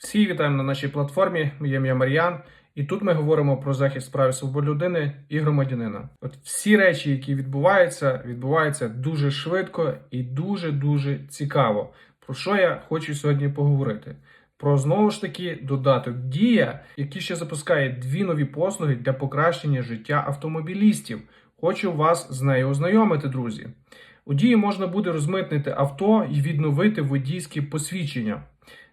Всі вітаємо на нашій платформі. Моє ім'я Мар'ян, і тут ми говоримо про захист прав і свобод людини і громадянина. От всі речі, які відбуваються, відбуваються дуже швидко і дуже дуже цікаво. Про що я хочу сьогодні поговорити? Про знову ж таки додаток Дія, який ще запускає дві нові послуги для покращення життя автомобілістів. Хочу вас з нею ознайомити, друзі. У дії можна буде розмитнити авто і відновити водійські посвідчення.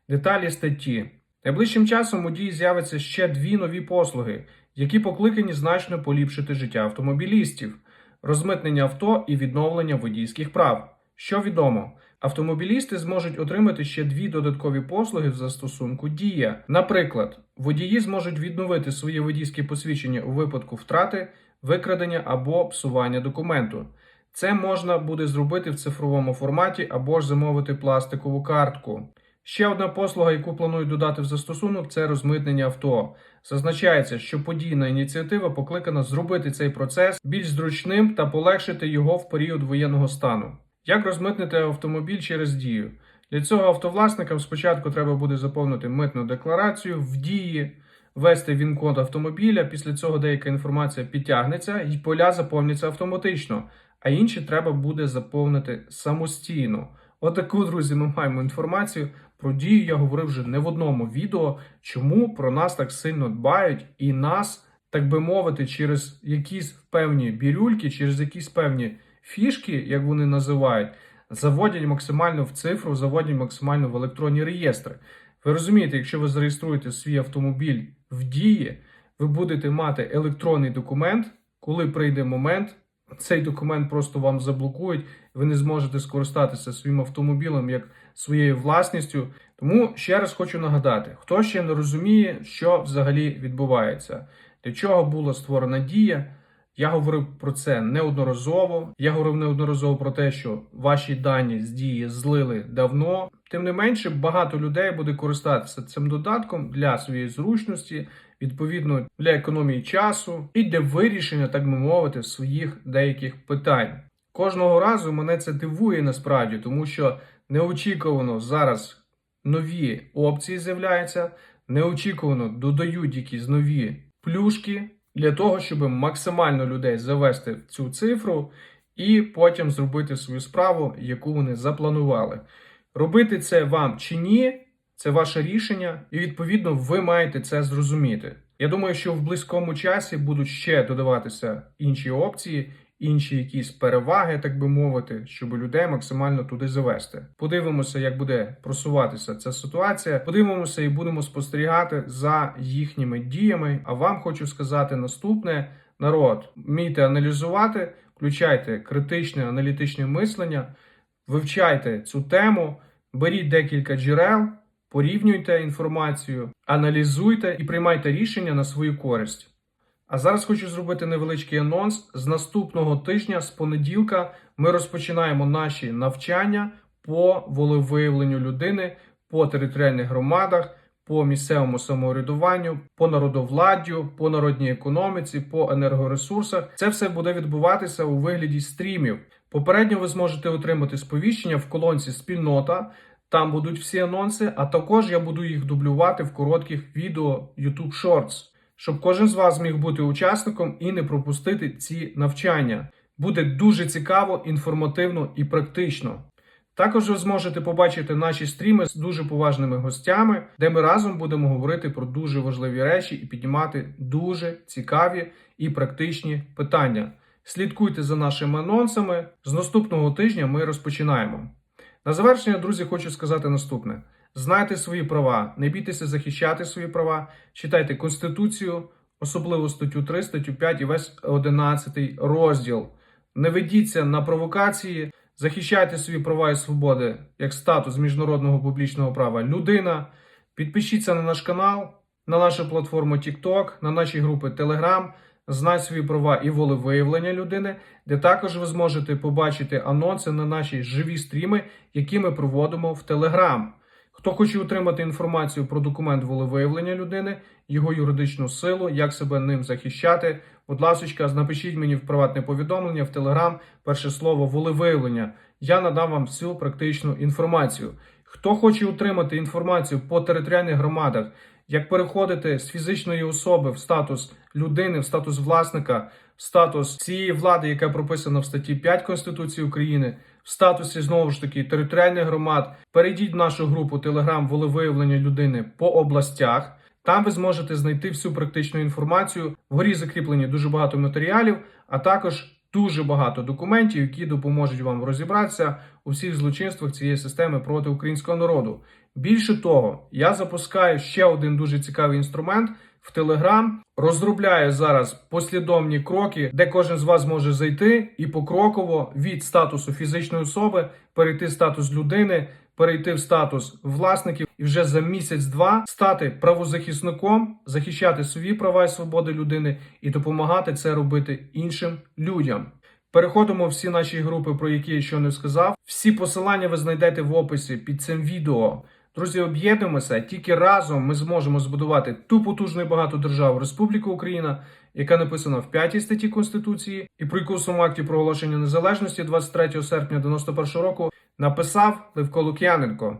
Деталі статті. Найближчим часом у дії з'явиться ще дві нові послуги, які покликані значно поліпшити життя автомобілістів: розмитнення авто і відновлення водійських прав. Що відомо, автомобілісти зможуть отримати ще дві додаткові послуги в застосунку Дія. Наприклад, водії зможуть відновити свої водійські посвідчення у випадку втрати, викрадення або псування документу. Це можна буде зробити в цифровому форматі або ж замовити пластикову картку. Ще одна послуга, яку планують додати в застосунок, це розмитнення авто. Зазначається, що подійна ініціатива покликана зробити цей процес більш зручним та полегшити його в період воєнного стану. Як розмитнити автомобіль через дію? Для цього автовласникам спочатку треба буде заповнити митну декларацію в дії, ввести він-код автомобіля. Після цього деяка інформація підтягнеться і поля заповняться автоматично, а інші треба буде заповнити самостійно. Отаку, друзі, ми маємо інформацію. Про дію я говорив вже не в одному відео, чому про нас так сильно дбають, і нас, так би мовити, через якісь певні бірюльки, через якісь певні фішки, як вони називають, заводять максимально в цифру, заводять максимально в електронні реєстри. Ви розумієте, якщо ви зареєструєте свій автомобіль в дії, ви будете мати електронний документ, коли прийде момент. Цей документ просто вам заблокують, ви не зможете скористатися своїм автомобілем як своєю власністю. Тому ще раз хочу нагадати, хто ще не розуміє, що взагалі відбувається, для чого була створена дія. Я говорив про це неодноразово. Я говорив неодноразово про те, що ваші дані з дії злили давно. Тим не менше, багато людей буде користатися цим додатком для своєї зручності, відповідно для економії часу і для вирішення, так би мовити, своїх деяких питань. Кожного разу мене це дивує насправді, тому що неочікувано зараз нові опції з'являються, неочікувано додають якісь нові плюшки для того, щоб максимально людей завести в цю цифру і потім зробити свою справу, яку вони запланували. Робити це вам чи ні, це ваше рішення, і відповідно ви маєте це зрозуміти. Я думаю, що в близькому часі будуть ще додаватися інші опції, інші якісь переваги, так би мовити, щоб людей максимально туди завести. Подивимося, як буде просуватися ця ситуація. Подивимося і будемо спостерігати за їхніми діями. А вам хочу сказати наступне: народ, вмійте аналізувати, включайте критичне аналітичне мислення, вивчайте цю тему, беріть декілька джерел. Порівнюйте інформацію, аналізуйте і приймайте рішення на свою користь. А зараз хочу зробити невеличкий анонс. З наступного тижня, з понеділка, ми розпочинаємо наші навчання по волевиявленню людини по територіальних громадах, по місцевому самоврядуванню, по народовладдю, по народній економіці, по енергоресурсах. Це все буде відбуватися у вигляді стрімів. Попередньо ви зможете отримати сповіщення в колонці спільнота. Там будуть всі анонси, а також я буду їх дублювати в коротких відео YouTube Shorts, щоб кожен з вас зміг бути учасником і не пропустити ці навчання. Буде дуже цікаво, інформативно і практично. Також ви зможете побачити наші стріми з дуже поважними гостями, де ми разом будемо говорити про дуже важливі речі і піднімати дуже цікаві і практичні питання. Слідкуйте за нашими анонсами. З наступного тижня ми розпочинаємо. На завершення, друзі, хочу сказати наступне: знайте свої права, не бійтеся захищати свої права, читайте Конституцію, особливо статтю 3, статтю 5 і весь 11 розділ. Не ведіться на провокації, захищайте свої права і свободи як статус міжнародного публічного права людина. Підпишіться на наш канал, на нашу платформу TikTok, на наші групи Telegram. Знай свої права і волевиявлення людини, де також ви зможете побачити анонси на наші живі стріми, які ми проводимо в Telegram. Хто хоче отримати інформацію про документ волевиявлення людини, його юридичну силу, як себе ним захищати, будь ласка, напишіть мені в приватне повідомлення в Telegram перше слово волевиявлення. Я надам вам всю практичну інформацію. Хто хоче отримати інформацію по територіальних громадах, як переходити з фізичної особи в статус людини, в статус власника, в статус цієї влади, яка прописана в статті 5 Конституції України, в статусі знову ж таки територіальних громад, перейдіть в нашу групу Телеграм волевиявлення людини по областях. Там ви зможете знайти всю практичну інформацію. Вгорі закріплені дуже багато матеріалів, а також дуже багато документів, які допоможуть вам розібратися у всіх злочинствах цієї системи проти українського народу. Більше того, я запускаю ще один дуже цікавий інструмент в Telegram. Розробляю зараз послідовні кроки, де кожен з вас може зайти і покроково від статусу фізичної особи перейти в статус людини, перейти в статус власників і вже за місяць-два стати правозахисником, захищати свої права і свободи людини і допомагати це робити іншим людям. Переходимо всі наші групи, про які я ще не сказав. Всі посилання ви знайдете в описі під цим відео. Друзі, об'єднуємося. Тільки разом ми зможемо збудувати ту потужну і багату державу Республіку Україна, яка написана в 5 статті Конституції, і про яку в акті проголошення незалежності 23 серпня 91 року написав Левко Лук'яненко.